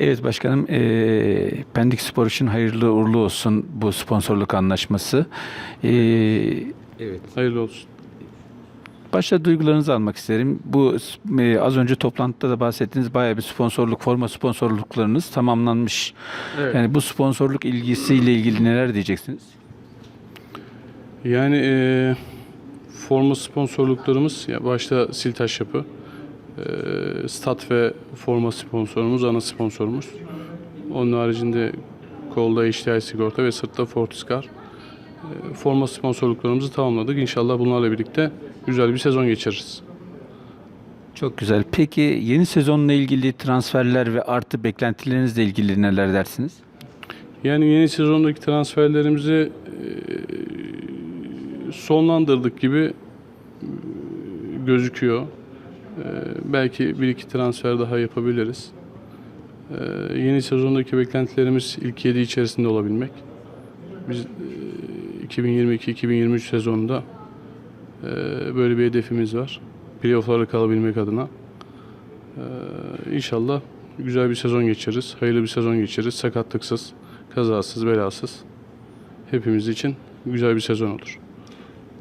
Evet başkanım, eee Pendik Spor için hayırlı uğurlu olsun bu sponsorluk anlaşması. Eee, evet. Hayırlı olsun. Başta duygularınızı almak isterim. Bu eee, az önce toplantıda da bahsettiğiniz bayağı bir sponsorluk, forma sponsorluklarınız tamamlanmış. Evet. Yani bu sponsorluk ilgisiyle ilgili neler diyeceksiniz? Yani e, forma sponsorluklarımız ya başta Siltaş Yapı, e, stat ve forma sponsorumuz, ana sponsorumuz. Onun haricinde kolda HDI sigorta ve sırtta Fortiscar. E, forma sponsorluklarımızı tamamladık. İnşallah bunlarla birlikte güzel bir sezon geçiririz. Çok güzel. Peki yeni sezonla ilgili transferler ve artı beklentilerinizle ilgili neler dersiniz? Yani yeni sezondaki transferlerimizi e, sonlandırdık gibi e, gözüküyor. E, belki bir iki transfer daha yapabiliriz. E, yeni sezondaki beklentilerimiz ilk 7 içerisinde olabilmek. Biz e, 2022-2023 sezonunda e, böyle bir hedefimiz var. Playoff'lara kalabilmek adına. E, inşallah güzel bir sezon geçiririz. Hayırlı bir sezon geçiririz. Sakatlıksız, kazasız, belasız. Hepimiz için güzel bir sezon olur.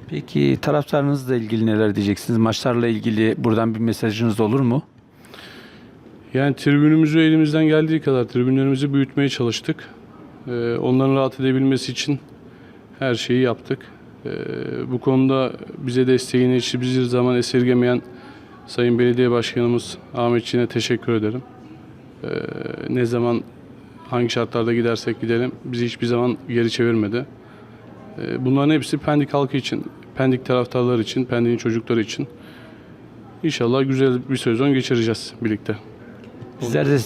Peki taraftarınızla ilgili neler diyeceksiniz? Maçlarla ilgili buradan bir mesajınız olur mu? Yani tribünümüzü elimizden geldiği kadar tribünlerimizi büyütmeye çalıştık. Ee, onların rahat edebilmesi için her şeyi yaptık. Ee, bu konuda bize desteğini hiçbir zaman esirgemeyen Sayın Belediye Başkanımız Ahmet Çin'e teşekkür ederim. Ee, ne zaman hangi şartlarda gidersek gidelim bizi hiçbir zaman geri çevirmedi. Ee, bunların hepsi Pendik halkı için, Pendik taraftarları için, Pendik'in çocukları için. İnşallah güzel bir sezon geçireceğiz birlikte. Bizler de,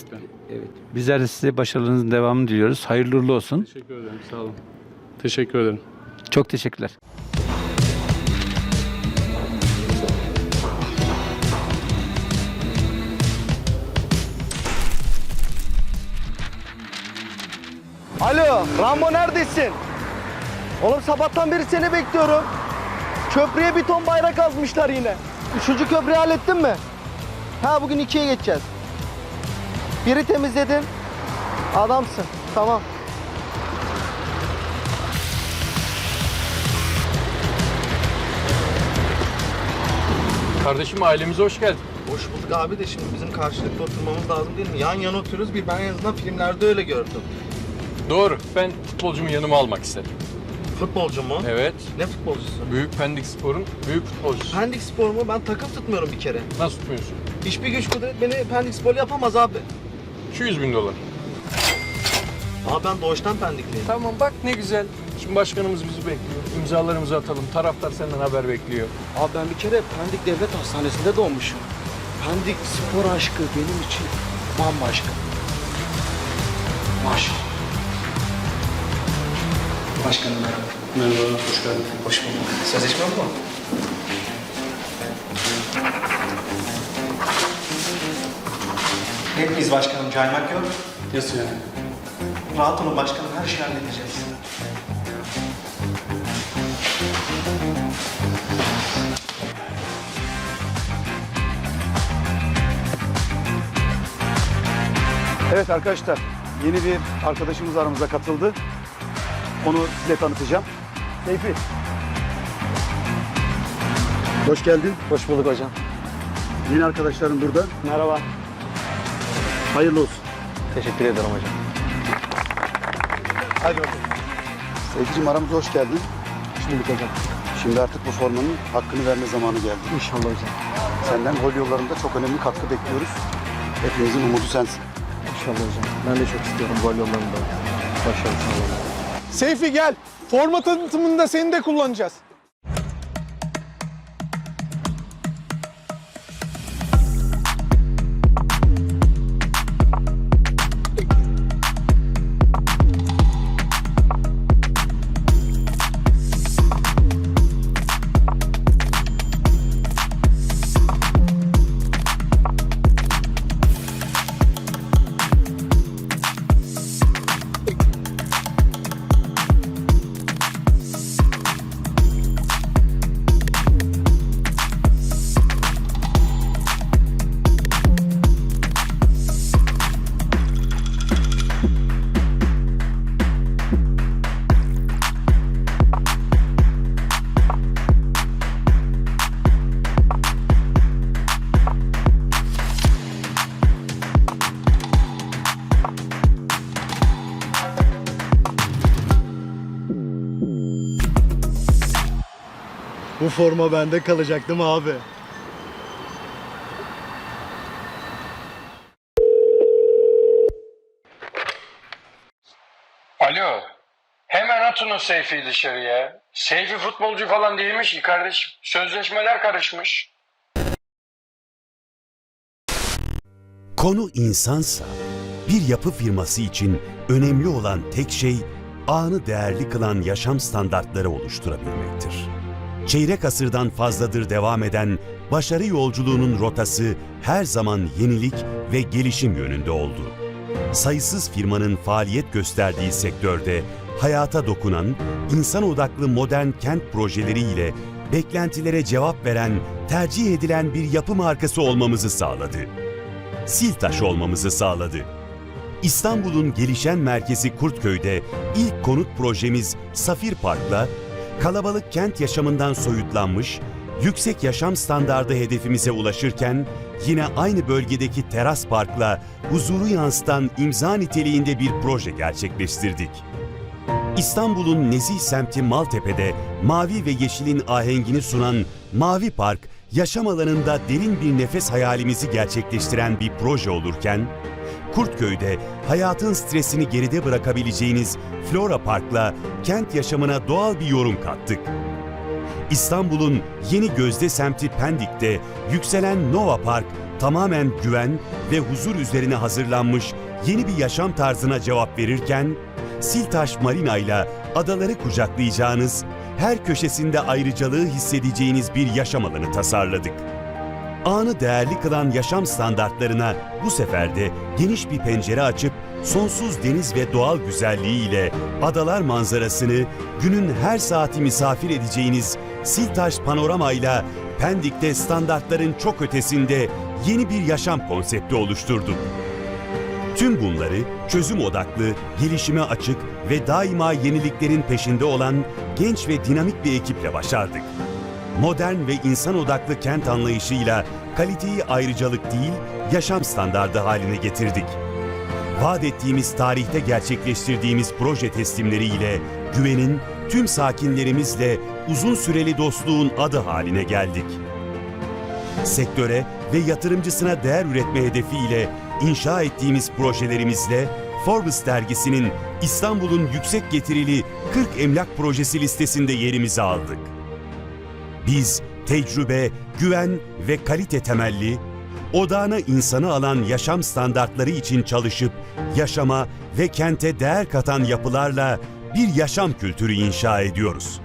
evet, bizler de size başarılarınızın devamını diliyoruz. Hayırlı uğurlu olsun. Teşekkür ederim. Sağ olun. Teşekkür ederim. Çok teşekkürler. Alo, Rambo neredesin? Oğlum sabahtan beri seni bekliyorum. Köprüye bir ton bayrak azmışlar yine. Üçüncü köprüyü hallettin mi? Ha bugün ikiye geçeceğiz. Biri temizledin. Adamsın. Tamam. Kardeşim ailemize hoş geldin. Hoş bulduk abi de şimdi bizim karşılıklı oturmamız lazım değil mi? Yan yana oturuyoruz bir ben en azından filmlerde öyle gördüm. Doğru. Ben futbolcumu yanıma almak istedim. Futbolcu mu? Evet. Ne futbolcusu? Büyük Pendik Spor'un büyük futbolcusu. Pendik Spor mu? Ben takım tutmuyorum bir kere. Nasıl tutmuyorsun? Hiçbir güç kudret beni Pendik Spor yapamaz abi. 200 bin dolar. Abi ben doğuştan Pendikliyim. Tamam bak ne güzel. Şimdi başkanımız bizi bekliyor. İmzalarımızı atalım. Taraftar senden haber bekliyor. Abi ben bir kere Pendik Devlet Hastanesi'nde doğmuşum. Pendik spor aşkı benim için bambaşka. Maşallah. Başkanım merhaba. Merhaba, hoş geldin. Hoş bulduk. Sözleşme yok mu? Hepimiz başkanım caymak yok. Nasıl yani? Rahat olun başkanım her şeyi halledeceğiz. Evet arkadaşlar, yeni bir arkadaşımız aramıza katıldı. Onu size tanıtacağım. Seyfi. Hoş geldin. Hoş bulduk hocam. Yeni arkadaşlarım burada. Merhaba. Hayırlı olsun. Teşekkür ederim hocam. Hadi bakalım. Seyficiğim aramıza hoş geldin. Şimdi hocam. Şimdi artık bu formanın hakkını verme zamanı geldi. İnşallah hocam. Senden gol yollarında çok önemli katkı bekliyoruz. Hepimizin umudu sensin. İnşallah hocam. Ben de çok istiyorum gol yollarında. Başarılı sağ Seyfi gel. Forma tanıtımında seni de kullanacağız. Bu forma bende kalacak değil mi abi? Alo. Hemen atın o Seyfi'yi dışarıya. Seyfi futbolcu falan değilmiş ki kardeşim. Sözleşmeler karışmış. Konu insansa bir yapı firması için önemli olan tek şey anı değerli kılan yaşam standartları oluşturabilmektir. Çeyrek asırdan fazladır devam eden başarı yolculuğunun rotası her zaman yenilik ve gelişim yönünde oldu. Sayısız firmanın faaliyet gösterdiği sektörde hayata dokunan, insan odaklı modern kent projeleriyle beklentilere cevap veren, tercih edilen bir yapı markası olmamızı sağladı. Siltaş olmamızı sağladı. İstanbul'un gelişen merkezi Kurtköy'de ilk konut projemiz Safir Park'la kalabalık kent yaşamından soyutlanmış, yüksek yaşam standardı hedefimize ulaşırken yine aynı bölgedeki Teras Park'la huzuru yansıtan imza niteliğinde bir proje gerçekleştirdik. İstanbul'un nezih semti Maltepe'de mavi ve yeşilin ahengini sunan Mavi Park, yaşam alanında derin bir nefes hayalimizi gerçekleştiren bir proje olurken, Kurtköy'de hayatın stresini geride bırakabileceğiniz Flora Park'la kent yaşamına doğal bir yorum kattık. İstanbul'un yeni gözde semti Pendik'te yükselen Nova Park tamamen güven ve huzur üzerine hazırlanmış yeni bir yaşam tarzına cevap verirken, Siltaş Marina ile adaları kucaklayacağınız, her köşesinde ayrıcalığı hissedeceğiniz bir yaşam alanı tasarladık. Anı değerli kılan yaşam standartlarına bu sefer de geniş bir pencere açıp sonsuz deniz ve doğal güzelliğiyle adalar manzarasını günün her saati misafir edeceğiniz Siltaş Panorama ile Pendik'te standartların çok ötesinde yeni bir yaşam konsepti oluşturduk. Tüm bunları çözüm odaklı, gelişime açık ve daima yeniliklerin peşinde olan genç ve dinamik bir ekiple başardık. Modern ve insan odaklı kent anlayışıyla kaliteyi ayrıcalık değil, yaşam standardı haline getirdik. Vaat ettiğimiz tarihte gerçekleştirdiğimiz proje teslimleriyle güvenin tüm sakinlerimizle uzun süreli dostluğun adı haline geldik. Sektöre ve yatırımcısına değer üretme hedefiyle inşa ettiğimiz projelerimizle Forbes dergisinin İstanbul'un yüksek getirili 40 emlak projesi listesinde yerimizi aldık. Biz tecrübe, güven ve kalite temelli, odağına insanı alan yaşam standartları için çalışıp yaşama ve kente değer katan yapılarla bir yaşam kültürü inşa ediyoruz.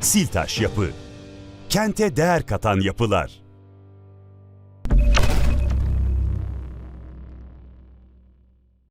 Siltaş Yapı Kente değer katan yapılar.